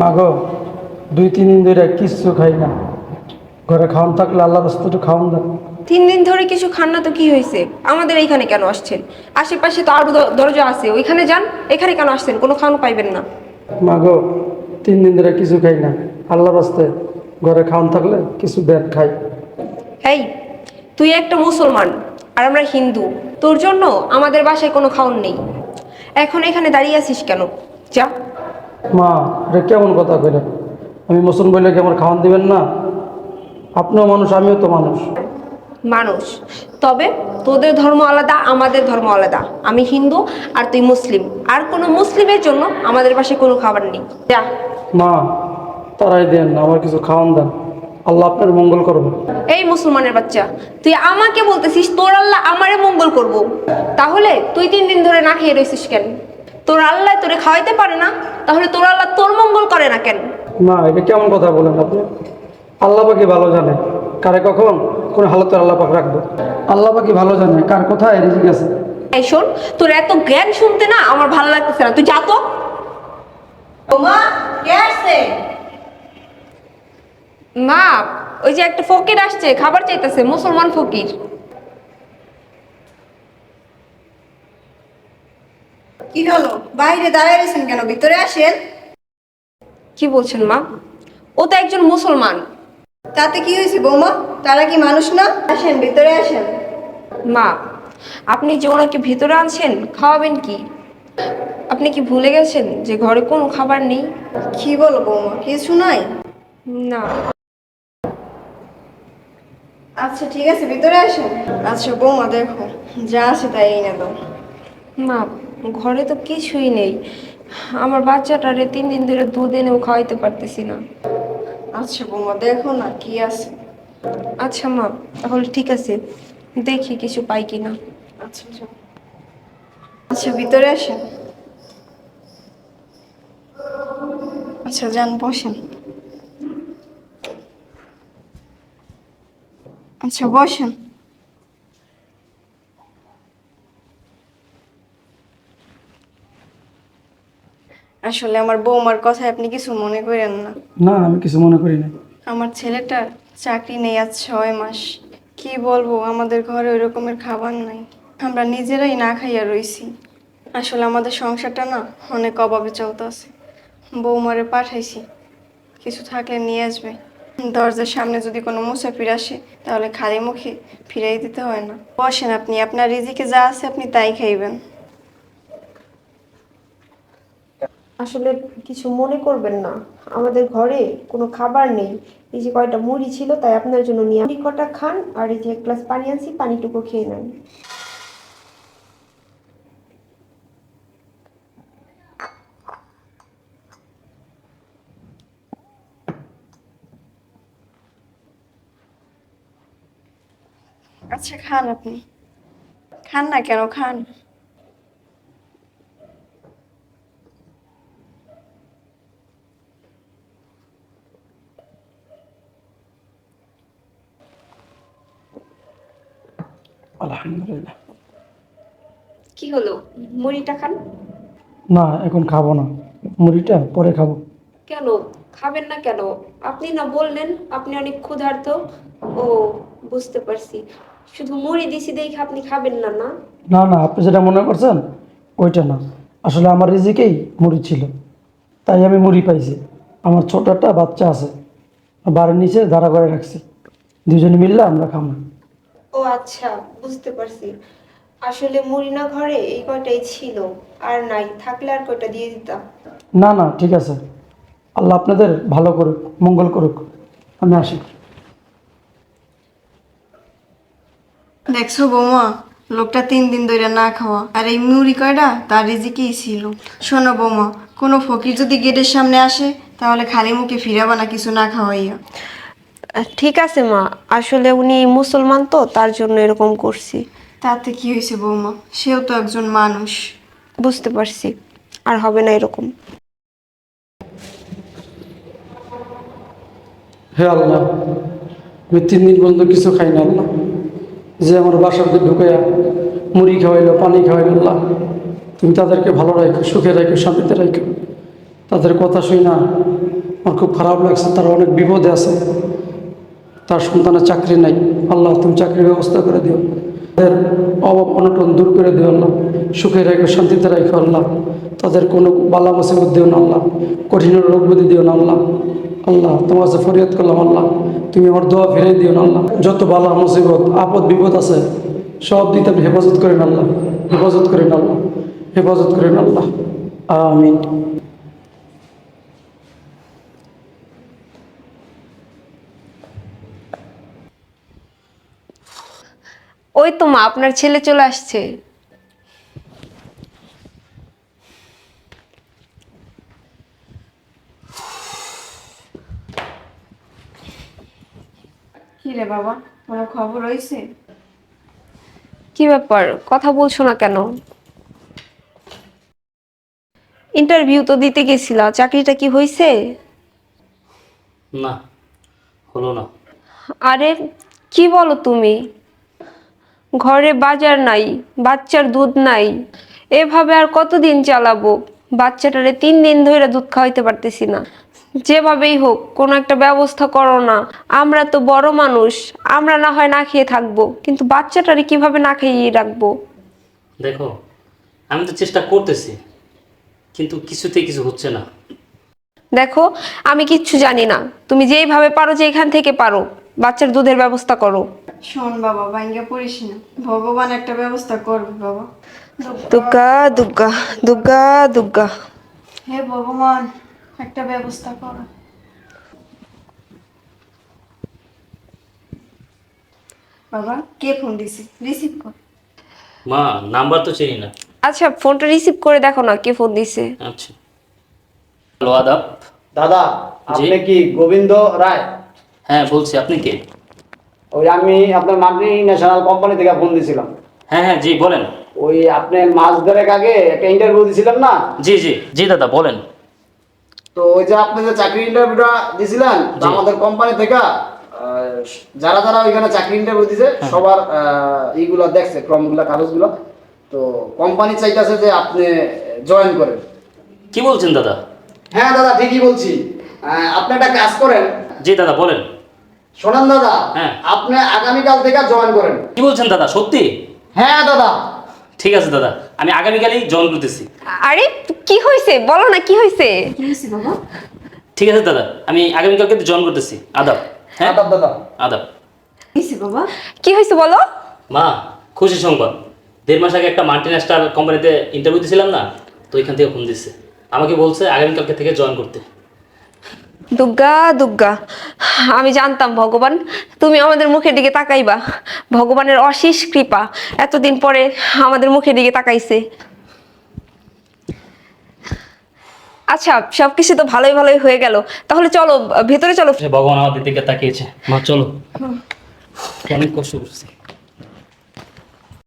মাগো দুই তিন দিন ধরে কিচ্ছু খাই না। ঘরে খাওয়ান থাকলে আল্লাহ রাস্তা একটু খাওয়ান দেন। তিন দিন ধরে কিছু খান না তো কি হয়েছে? আমাদের এইখানে কেন আসছেন? আশেপাশে তো আরও দ- দরজা আছে ওইখানে যান এখানে কেন আসছেন? কোনো খাওয়ানো পাইবেন না। মাগো তিন দিন ধরে কিছু খাই না। আল্লাহ রাস্তায় ঘরে খাওয়ান থাকলে কিছু ব্যাগ খাই। এই তুই একটা মুসলমান আর আমরা হিন্দু। তোর জন্য আমাদের বাসায় কোনো খাওন নেই। এখন এখানে দাঁড়িয়ে আছিস কেন? যা। মা এটা কেমন কথা কইলেন? আমি মুসলমান বলে কি আমার খাওয়ান দিবেন না? আপনিও মানুষ আমিও তো মানুষ। মানুষ। তবে তোদের ধর্ম আলাদা আমাদের ধর্ম আলাদা। আমি হিন্দু আর তুই মুসলিম। আর কোনো মুসলিমের জন্য আমাদের পাশে কোনো খাবার নেই। যা। মা তারাই দেন না আমার কিছু খাওয়ান দেন। আল্লাহ আপনার মঙ্গল করবে এই মুসলমানের বাচ্চা তুই আমাকে বলতেছিস তোর আল্লাহ আমারে মঙ্গল করব। তাহলে তুই তিন দিন ধরে না খেয়ে রয়েছিস কেন? তোর আল্লাহ তোরে খাওয়াইতে পারে না তাহলে তোর আল্লাহ তোর মঙ্গল করে না কেন? মা এটা কেমন কথা বলেন আপনি? আল্লাহ পাকি ভালো জানে। কারে কখন? কোন হালতে আল্লাহ পাক রাখব। আল্লাহ পাকি ভালো জানে। কার কোথায় রিজিক আছে? এই শোন তোর এত জ্ঞান শুনতে না আমার ভালো লাগতেছে না। তুই যা তো। ওমা কে আসছে? মা ওই যে একটা ফকির আসছে খাবার চাইতেছে মুসলমান ফকির। কি হলো বাইরে দাঁড়ায় রয়েছেন কেন? ভিতরে আসেন। কি বলছেন মা? ও তো একজন মুসলমান। তাতে কি হয়েছে বৌমা? তারা কি মানুষ না? আসেন ভিতরে আসেন। মা আপনি যে ওনাকে ভিতরে আনছেন খাওয়াবেন কি? আপনি কি ভুলে গেছেন যে ঘরে কোনো খাবার নেই? কি বলো বৌমা কিছু নাই? না। আচ্ছা ঠিক আছে ভিতরে আসেন। আচ্ছা বৌমা দেখো যা আছে তাই এনে দাও মা ঘরে তো কিছুই নেই। আমার বাচ্চাটারে তিন দিন ধরে দুধ এনেও খাওয়াইতে পারতেছি না। আচ্ছা বৌমা দেখো না কি আছে। আচ্ছা মা তাহলে ঠিক আছে। দেখি কিছু পাই কিনা আচ্ছা যাও। আচ্ছা ভিতরে আসেন। আচ্ছা যান বসেন। আচ্ছা বসেন। আসলে আমার বৌমার কথায় আপনি কিছু মনে করেন না। না আমি কিছু মনে করি না আমার ছেলেটার চাকরি নেই আজ ছয় মাস। কি বলব আমাদের ঘরে ওই রকমের খাবার নাই। আমরা নিজেরাই না খাইয়া রইছি। আসলে আমাদের সংসারটা না অনেক অভাবে চলতেছে বৌমারে পাঠাইছি কিছু থাকলে নিয়ে আসবে। দরজার সামনে যদি কোনো মুসাফির আসে তাহলে খালি মুখে ফিরাই দিতে হয় না। বসেন আপনি আপনার রিজিকে যা আছে আপনি তাই খাইবেন। আসলে কিছু মনে করবেন না। আমাদের ঘরে কোনো খাবার নেই। এই যে কয়টা মুড়ি ছিল, তাই আপনার জন্য নিয়ে মুড়ি কটা খান আর এই যে এক গ্লাস পানি আনছি, পানিটুকু খেয়ে নেন। আচ্ছা খান আপনি। খান না কেন, খান। আলহামদুলিল্লাহ। কি হলো? মুড়িটা খান। না এখন খাব না। মুড়িটা পরে খাব। কেন? খাবেন না কেন? আপনি না বললেন আপনি অনেক ক্ষুধার্ত। ও বুঝতে পারছি। শুধু মুড়ি দিছি দেখে আপনি খাবেন না না? না না আপনি যেটা মনে করছেন ওইটা না। আসলে আমার রিজিকেই মুড়ি ছিল। তাই আমি মুড়ি পাইছি। আমার ছোট একটা বাচ্চা আছে। বাড়ির নিচে দাঁড়া করে রাখছি। দুজনে মিললে আমরা খাব। ও আচ্ছা বুঝতে পারছি। আসলে মুড়িনা ঘরে এই কয়টাই ছিল আর নাই থাকলে আর কয়টা দিয়ে দিতাম? না না ঠিক আছে। আল্লাহ আপনাদের ভালো করুক মঙ্গল করুক। আমি আসি। দেখছ বৌমা লোকটা তিন দিন ধরে না খাওয়া আর এই মুড়ি কয়টা তার রিজিকেই ছিল। শোনো বৌমা কোনো ফকির যদি গেটের সামনে আসে তাহলে খালি মুখে ফিরাবা না কিছু না খাওয়াইয়া। ঠিক আছে মা। আসলে উনি মুসলমান তো তার জন্য এরকম করছি। তাতে কি হয়েছে বৌমা? সেও তো একজন মানুষ। বুঝতে পারছি। আর হবে না এরকম। হে আল্লাহ আমি তিন দিন পর্যন্ত কিছু খাই না আল্লাহ। যে আমার বাসাতে ঢুকে মুড়ি খাওয়াইলো পানি খাওয়াইলো আল্লাহ। তুমি তাদেরকে ভালো রাখো সুখে রাখো শান্তিতে রাখো তাদের কথা শুই না আমার খুব খারাপ লাগছে তারা অনেক বিপদে আছে। তার সন্তানের চাকরি নাই। আল্লাহ তুমি চাকরির ব্যবস্থা করে দিও। তাদের অভাব অনটন দূর করে দিও আল্লাহ। সুখে রেখো, শান্তিতে রেখো আল্লাহ। তাদের কোনো বালা মুসিবত দিও না আল্লাহ। কঠিন রোগ বুদ্ধি দিও না আল্লাহ। আল্লাহ, তোমার কাছে ফরিয়াদ করলাম আল্লাহ। তুমি আমার দোয়া ফিরে দিও না আল্লাহ। যত বালা মুসিবত, আপদ, বিপদ আছে, সব দিতে আপনি হেফাজত করেন আল্লাহ। হেফাজত করেন আল্লাহ। হেফাজত করেন আল্লাহ। আমিন। ওই তো মা আপনার ছেলে চলে আসছে। কি রে বাবা কোনো খবর হয়েছে? কি ব্যাপার? কথা বলছো না কেন? ইন্টারভিউ তো দিতে গেছিলা চাকরিটা কি হয়েছে? না হলো না। আরে কি বলো তুমি? ঘরে বাজার নাই বাচ্চার দুধ নাই। এভাবে আর কতদিন চালাবো? বাচ্চাটারে তিন দিন ধরে দুধ খাওয়াইতে পারতেছি না। যেভাবেই হোক কোনো একটা ব্যবস্থা করো না। আমরা তো বড় মানুষ আমরা না হয় না খেয়ে থাকব। কিন্তু বাচ্চাটারে কীভাবে না খেয়ে রাখব? দেখো আমি তো চেষ্টা করতেছি কিন্তু কিছুতেই কিছু হচ্ছে না। দেখো আমি কিচ্ছু জানি না। তুমি যেইভাবে পারো যে এখান থেকে পারো বাচ্চার দুধের ব্যবস্থা করো। শোন বাবা ভাঙ্গা পড়িস না। ভগবান একটা ব্যবস্থা করবে বাবা। দুর্গা দুর্গা দুর্গা দুর্গা। হে ভগবান একটা ব্যবস্থা করো। বাবা কে ফোন দিছে? রিসিভ কর। মা নাম্বার তো চিনি না। আচ্ছা ফোনটা রিসিভ করে দেখো না কে ফোন দিছে? আচ্ছা। হ্যালো আদাব। দাদা আপনি কি গোবিন্দ রায়? হ্যাঁ বলছি আপনি কে? ওই আমি আপনার মাল্টি ন্যাশনাল কোম্পানি থেকে ফোন দিয়েছিলাম হ্যাঁ হ্যাঁ জি বলেন। ওই আপনি মাস দেড়েক আগে একটা ইন্টারভিউ দিয়েছিলেন না? জি জি জি দাদা বলেন। তো ওই যে আপনি যে চাকরি ইন্টারভিউটা দিয়েছিলেন তো আমাদের কোম্পানি থেকে যারা যারা ওইখানে চাকরি ইন্টারভিউ দিছে হ্যাঁ। সবার আহ, এইগুলো দেখছে ফর্মগুলো কাগজগুলো। তো কোম্পানি চাইতেছে যে আপনি জয়েন করেন। কি বলছেন দাদা? হ্যাঁ দাদা ঠিকই বলছি। আপনি একটা কাজ করেন। জি দাদা বলেন। শোনান দাদা হ্যাঁ। আপনি আগামীকাল থেকে জয়েন করেন। কি বলছেন দাদা সত্যি? হ্যাঁ দাদা। ঠিক আছে দাদা আমি আগামীকালই জয়েন করতেছি। আরে কি হয়েছে? বলো না কি হয়েছে? কি হয়েছে বাবা? ঠিক আছে দাদা আমি আগামীকালকে জয়েন করতেছি। আদাব হ্যাঁ? আদাব দাদা। আদাব। হয়েছে বাবা? কি হয়েছে বলো? মা খুশি সংবাদ। দেড় মাস আগে একটা মাল্টি ন্যাশনাল কোম্পানিতে ইন্টারভিউ দিয়েছিলাম না তো ওইখান থেকে ফোন দিচ্ছে আমাকে বলছে আগামীকালকে থেকে জয়েন করতে। দুর্গা দুর্গা আমি জানতাম ভগবান তুমি আমাদের মুখের দিকে তাকাইবা। ভগবানের অশেষ কৃপা। এতদিন পরে আমাদের মুখের দিকে তাকাইছে। আচ্ছা সবকিছু তো ভালোই ভালোই হয়ে গেল। তাহলে চলো ভেতরে চলো। ভগবান আমাদের দিকে তাকিয়েছে। মা চলো। অনেক কষ্ট করছি।